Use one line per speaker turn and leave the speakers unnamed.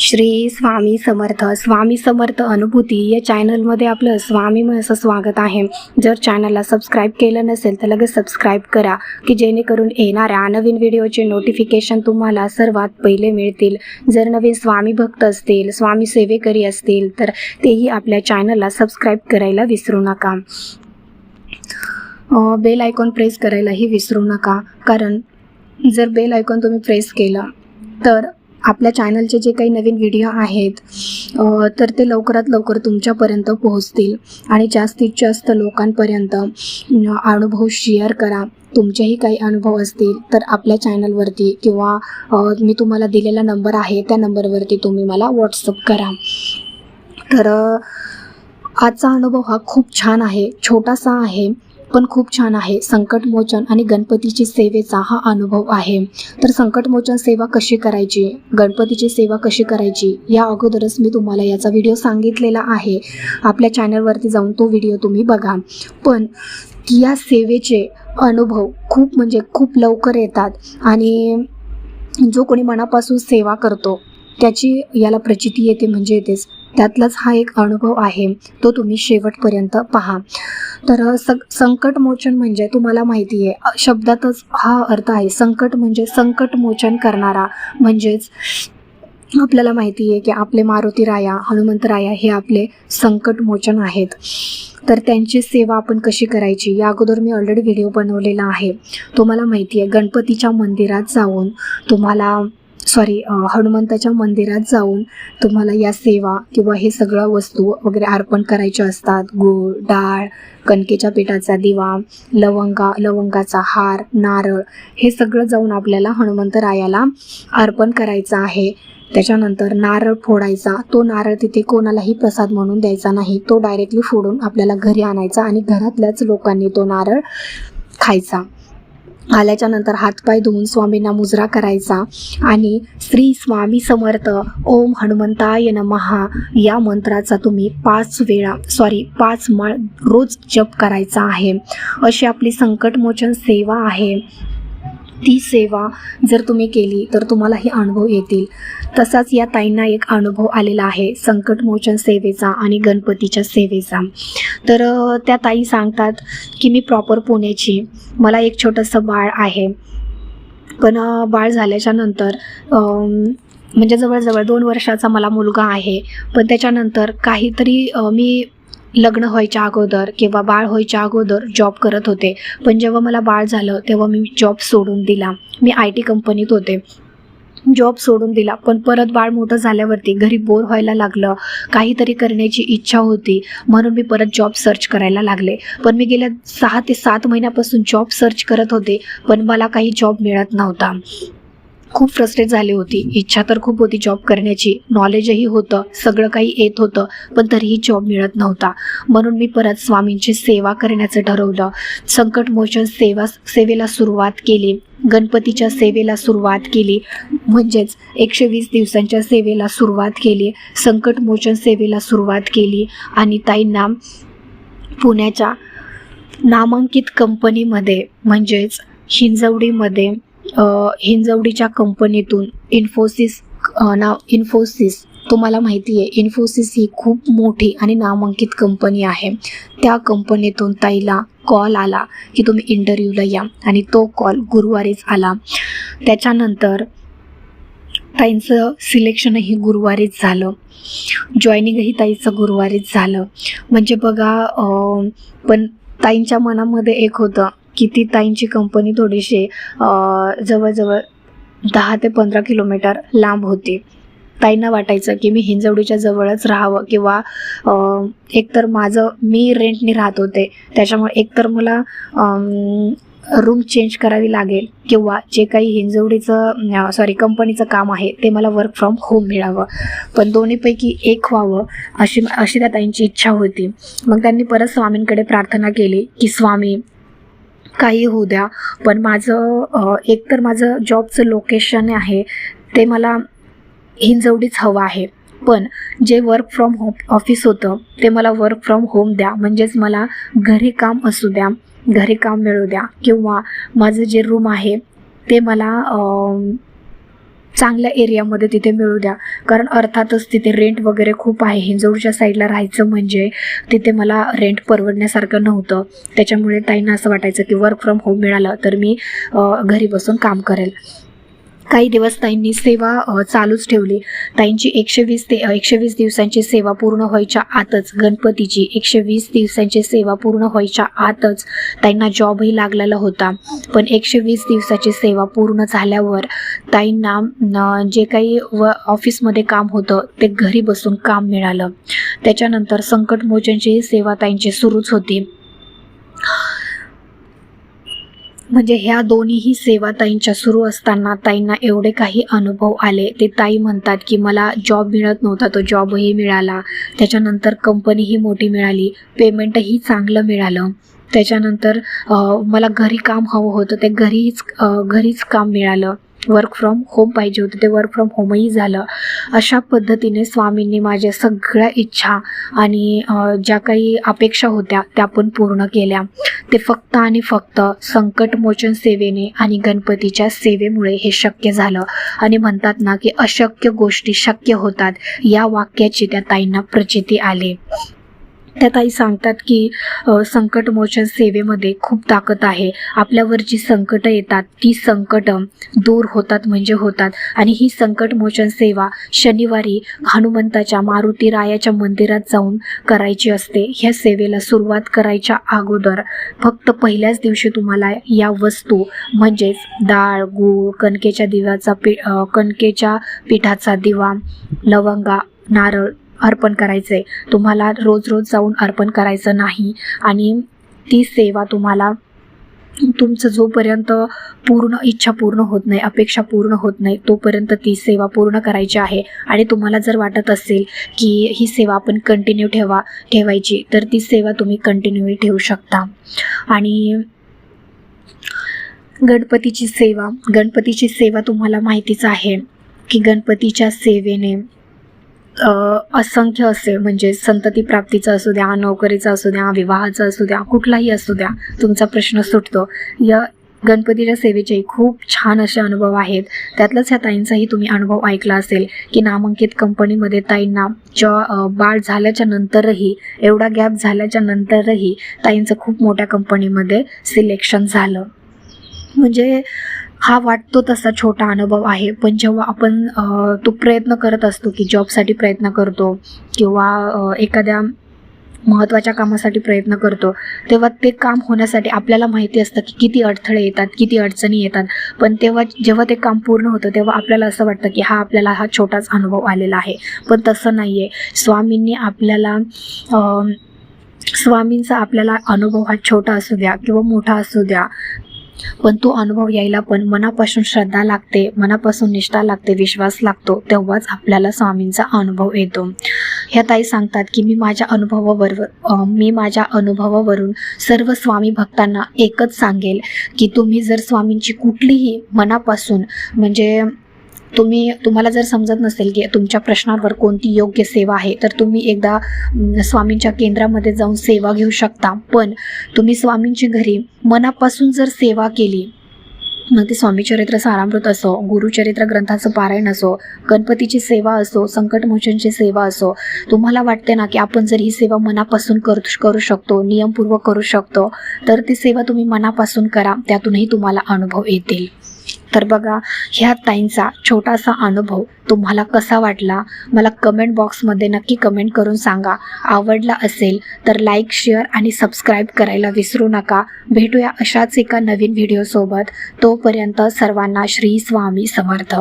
श्री स्वामी समर्थ. स्वामी समर्थ अनुभूती या चॅनलमध्ये आपलं स्वामी असं स्वागत आहे. जर चॅनलला सबस्क्राईब केलं नसेल तर लगेच सबस्क्राईब करा की जेणेकरून येणाऱ्या नवीन व्हिडिओचे नोटिफिकेशन तुम्हाला सर्वात पहिले मिळतील. जर नवीन स्वामी भक्त असतील स्वामी सेवेकरी असतील तर तेही आपल्या चॅनलला सबस्क्राईब करायला विसरू नका. बेल आयकॉन प्रेस करायलाही विसरू नका. कारण जर बेल आयकॉन तुम्ही प्रेस केलं तर आपल्या चॅनलचे जे काही नवीन व्हिडिओ आहेत तर ते लवकरात लवकर तुमच्यापर्यंत पोहोचतील. आणि जास्तीत जास्त लोकांपर्यंत अनुभव शेअर करा. तुमचेही काही अनुभव असतील तर आपल्या चॅनलवरती किंवा मी तुम्हाला दिलेला नंबर आहे त्या नंबरवरती तुम्ही मला व्हॉट्सअप करा. तर आजचा अनुभव हा खूप छान आहे छोटासा आहे पण खूप छान आहे. संकटमोचन आणि गणपतीची सेवेचा हा अनुभव आहे. तर संकटमोचन सेवा कशी करायची? गणपतीची सेवा कशी करायची? या अगोदरच मी तुम्हाला याचा व्हिडिओ सांगितलेला आहे. आपल्या चॅनलवरती जाऊन तो व्हिडिओ तुम्ही बघा. पण या सेवेचे अनुभव खूप म्हणजे खूप लवकर येतात आणि जो कोणी मनापासून सेवा करतो त्याची याला प्रचिती येते म्हणजे येतेच. त्यातलाच हा एक अनुभव आहे. तो तुम्ही शेवटपर्यंत पहा. तर सग संकटमोचन म्हणजे तुम्हाला माहिती आहे शब्दातच हा अर्थ आहे संकट म्हणजे संकटमोचन करणारा. म्हणजेच आपल्याला माहिती आहे की आपले मारुती राया हनुमंतराया हे आपले संकटमोचन आहेत. तर त्यांची सेवा आपण कशी करायची? या अगोदर मी ऑलरेडी व्हिडिओ बनवलेला आहे. तुम्हाला माहिती आहे गणपतीच्या मंदिरात जाऊन तुम्हाला सॉरी हनुमंताच्या मंदिरात जाऊन तुम्हाला या सेवा किंवा हे सगळं वस्तू वगैरे अर्पण करायच्या असतात. गूळ डाळ कणकेच्या पिठाचा दिवा लवंगा लवंगाचा हार नारळ हे सगळं जाऊन आपल्याला हनुमंतरायाला अर्पण करायचं आहे. त्याच्यानंतर नारळ फोडायचा. तो नारळ तिथे कोणालाही प्रसाद म्हणून द्यायचा नाही. तो डायरेक्टली फोडून आपल्याला घरी आणायचा आणि घरातल्याच लोकांनी तो नारळ खायचा. आल्याच्यानंतर हातपाय धुवून स्वामींना मुजरा करायचा आणि श्री स्वामी समर्थ ओम हनुमंताय नमहा या मंत्राचा तुम्ही पाच वेळा सॉरी पाच माळ रोज जप करायचा आहे. अशी आपली संकटमोचन सेवा आहे. ती सेवा जर तुम्ही केली तर तुम्हालाही अनुभव येतील. तसाच या ताईंना एक अनुभव आलेला आहे संकटमोचन सेवेचा आणि गणपतीच्या सेवेचा. तर त्या ताई सांगतात की मी प्रॉपर पुण्याची मला एक छोटंसं बाळ आहे. पण बाळ झाल्याच्यानंतर म्हणजे जवळजवळ दोन वर्षाचा मला मुलगा आहे. पण त्याच्यानंतर काहीतरी मी लग्न व्हायच्या अगोदर किंवा बाळ व्हायच्या अगोदर जॉब करत होते. पण जेव्हा मला बाळ झालं तेव्हा मी जॉब सोडून दिला. मी आय टी कंपनीत होते. जॉब सोडून दिला. पण परत बाळ मोठं झाल्यावरती घरी बोर व्हायला लागलं. काहीतरी करण्याची इच्छा होती. म्हणून मी परत जॉब सर्च करायला लागले. पण मी गेल्या सहा ते सात महिन्यापासून जॉब सर्च करत होते. पण मला काही जॉब मिळत नव्हता. खूप फ्रस्ट्रेट झाली होती. इच्छा तर खूप होती जॉब करण्याची. नॉलेजही होतं. सगळं काही येत होतं पण तरीही जॉब मिळत नव्हता. म्हणून मी परत स्वामींची सेवा करण्याचं ठरवलं. संकटमोचन सेवा सेवेला सुरुवात केली. गणपतीच्या सेवेला सुरुवात केली. म्हणजेच एकशे वीस दिवसांच्या सेवेला सुरुवात केली. संकटमोचन सेवेला सुरुवात केली. आणि ताईंना पुण्याच्या नामांकित कंपनीमध्ये म्हणजेच हिंजवडीमध्ये हिंजवडीच्या कंपनीतून इन्फोसिस नाव इन्फोसिस तुम्हाला माहिती आहे इन्फोसिस ही खूप मोठी आणि नामांकित कंपनी आहे. त्या कंपनीतून ताईला कॉल आला की तुम्ही इंटरव्ह्यूला या आणि तो कॉल गुरुवारीच आला. त्याच्यानंतर ताईंचं सिलेक्शनही गुरुवारीच झालं. जॉईनिंगही ताईचं गुरुवारीच झालं. म्हणजे बघा पण ताईंच्या मनामध्ये एक होतं की ती ताईंची कंपनी थोडीशी जवळजवळ दहा ते पंधरा किलोमीटर लांब होती. ताईंना वाटायचं की मी हिंजवडीच्या जवळच राहावं किंवा एकतर माझं मी रेंटने राहत होते. त्याच्यामुळे एकतर मला रूम चेंज करावी लागेल किंवा जे काही हिंजवडीचं सॉरी कंपनीचं काम आहे ते मला वर्क फ्रॉम होम मिळावं. पण दोन्हीपैकी एक व्हावं अशी अशी त्या ताईंची इच्छा होती. मग त्यांनी परत स्वामींकडे प्रार्थना केली की स्वामी काही होऊ द्या. पण माझं एक तर माझं जॉबचं लोकेशन आहे ते मला हिंजवडीच हवं आहे. पण जे वर्क फ्रॉम होम ऑफिस होतं ते मला वर्क फ्रॉम होम द्या. म्हणजेच मला घरी काम असू द्या घरी काम मिळू द्या. किंवा माझं जे रूम आहे ते मला चांगल्या एरियामध्ये तिथे मिळू द्या. कारण अर्थातच तिथे रेंट वगैरे खूप आहे. हिंजवडच्या साईडला राहायचं म्हणजे तिथे मला रेंट परवडण्यासारखं नव्हतं. त्याच्यामुळे ताईंना असं वाटायचं की वर्क फ्रॉम होम मिळालं तर मी घरी बसून काम करेल. काही दिवस ताईंनी सेवा चालूच ठेवली. ताईंची एकशे वीस ते एकशे वीस दिवसांची सेवा पूर्ण व्हायच्या आतच गणपतीची एकशे वीस दिवसांची सेवा पूर्ण व्हायच्या आतच ताईंना जॉबही लागलेला होता. पण एकशे वीस दिवसाची सेवा पूर्ण झाल्यावर ताईंना जे काही व ऑफिसमध्ये काम होतं ते घरी बसून काम मिळालं. त्याच्यानंतर संकटमोचनचीही सेवा ताईंची सुरूच होती. म्हणजे ह्या दोन्हीही सेवा ताईंच्या सुरू असताना ताईंना एवढे काही अनुभव आले. ते ताई म्हणतात की मला जॉब मिळत नव्हता तो जॉबही मिळाला. त्याच्यानंतर कंपनीही मोठी मिळाली. पेमेंटही चांगलं मिळालं. त्याच्यानंतर मला घरी काम हवं होतं. ते घरीच घरीच काम मिळालं. वर्क फ्रॉम होम पाहिजे होतं. ते वर्क फ्रॉम होमही झालं. अशा पद्धतीने स्वामींनी माझ्या सगळ्या इच्छा आणि ज्या काही अपेक्षा होत्या त्या पण पूर्ण केल्या. ते फक्त आणि फक्त संकटमोचन सेवेने आणि गणपतीच्या सेवेमुळे हे शक्य झालं. आणि म्हणतात ना की अशक्य गोष्टी शक्य होतात. या वाक्याची त्या ताईंना प्रचिती आली. त्या ताई सांगतात की संकटमोचन सेवेमध्ये खूप ताकद आहे. आपल्यावर जी संकटं येतात ती संकटं दूर होतात म्हणजे होतात. आणि ही संकटमोचन सेवा शनिवारी हनुमंताच्या मारुती रायाच्या मंदिरात जाऊन करायची असते. ह्या सेवेला सुरुवात करायच्या अगोदर फक्त पहिल्याच दिवशी तुम्हाला या वस्तू म्हणजेच डाळ गूळ कणकेच्या दिव्याचा पी कणकेच्या पिठाचा दिवा लवंगा नारळ अर्पण करायचं आहे तुम्हाला रोज रोज जाऊन अर्पण करायचं नाही आणि ती सेवा तुम्हाला तुमचं जोपर्यंत पूर्ण इच्छा पूर्ण होत नाही अपेक्षा पूर्ण होत नाही तोपर्यंत ती सेवा पूर्ण करायची आहे. आणि तुम्हाला जर वाटत असेल की ही सेवा आपण कंटिन्यू ठेवा ठेवायची तर ती सेवा तुम्ही कंटिन्यू ठेवू शकता. आणि गणपतीची सेवा गणपतीची सेवा तुम्हाला माहितीच आहे की गणपतीच्या सेवेने असंख्य असे म्हणजे संतती प्राप्तीचं असू द्या नोकरीचं असू द्या विवाहाचं असू द्या कुठलाही असू द्या तुमचा प्रश्न सुटतो. या गणपतीच्या सेवेचे खूप छान असे अनुभव आहेत. त्यातलाच ह्या ताईंचाही तुम्ही अनुभव ऐकला असेल की नामांकित कंपनीमध्ये ताईंना जेव्हा बाळ झाल्याच्या नंतरही एवढा गॅप झाल्याच्या नंतरही ताईंचं खूप मोठ्या कंपनीमध्ये सिलेक्शन झालं. म्हणजे हा वाटतो तसा छोटा अनुभव आहे. पण जेव्हा आपण तो प्रयत्न करत असतो की जॉबसाठी प्रयत्न करतो किंवा एखाद्या महत्त्वाच्या कामासाठी प्रयत्न करतो तेव्हा ते काम होण्यासाठी आपल्याला माहिती असतं की किती अडथळे येतात किती अडचणी येतात. पण तेव्हा जेव्हा ते काम पूर्ण होतं तेव्हा आपल्याला असं वाटतं की हा आपल्याला हा छोटाच अनुभव आलेला आहे. पण तसं नाही आहे स्वामींनी आपल्याला स्वामींचा आपल्याला अनुभव हा छोटा असू द्या किंवा मोठा असू द्या पण तो अनुभव यायला पण मनापासून श्रद्धा लागते मनापासून निष्ठा लागते विश्वास लागतो तेव्हाच आपल्याला स्वामींचा अनुभव येतो. ह्या ताई सांगतात की मी माझ्या अनुभवावर मी माझ्या अनुभवावरून सर्व स्वामी भक्तांना एकच सांगेल की तुम्ही जर स्वामींची कुठलीही मनापासून म्हणजे तुम्ही तुम्हाला जर समजत नसेल की तुमच्या प्रश्नांवर कोणती योग्य सेवा आहे तर तुम्ही एकदा स्वामींच्या केंद्रामध्ये जाऊन सेवा घेऊ शकता. पण तुम्ही स्वामींची घरी मनापासून जर सेवा केली मग ते स्वामीचरित्र सारामृत असो गुरुचरित्र ग्रंथाचं पारायण असो गणपतीची सेवा असो संकटमोचनची सेवा असो तुम्हाला वाटते ना की आपण जर ही सेवा मनापासून करू करू शकतो नियमपूर्वक करू शकतो तर ती सेवा तुम्ही मनापासून करा त्यातूनही तुम्हाला अनुभव येतील. तर बघा ह्या ताईंचा छोटासा अनुभव तुम्हाला कसा वाटला? मला कमेंट बॉक्समध्ये नक्की कमेंट करून सांगा. आवडला असेल तर लाईक शेअर आणि सबस्क्राईब करायला विसरू नका. भेटूया अशाच एका नवीन व्हिडिओसोबत तोपर्यंत सर्वांना श्री स्वामी समर्थ.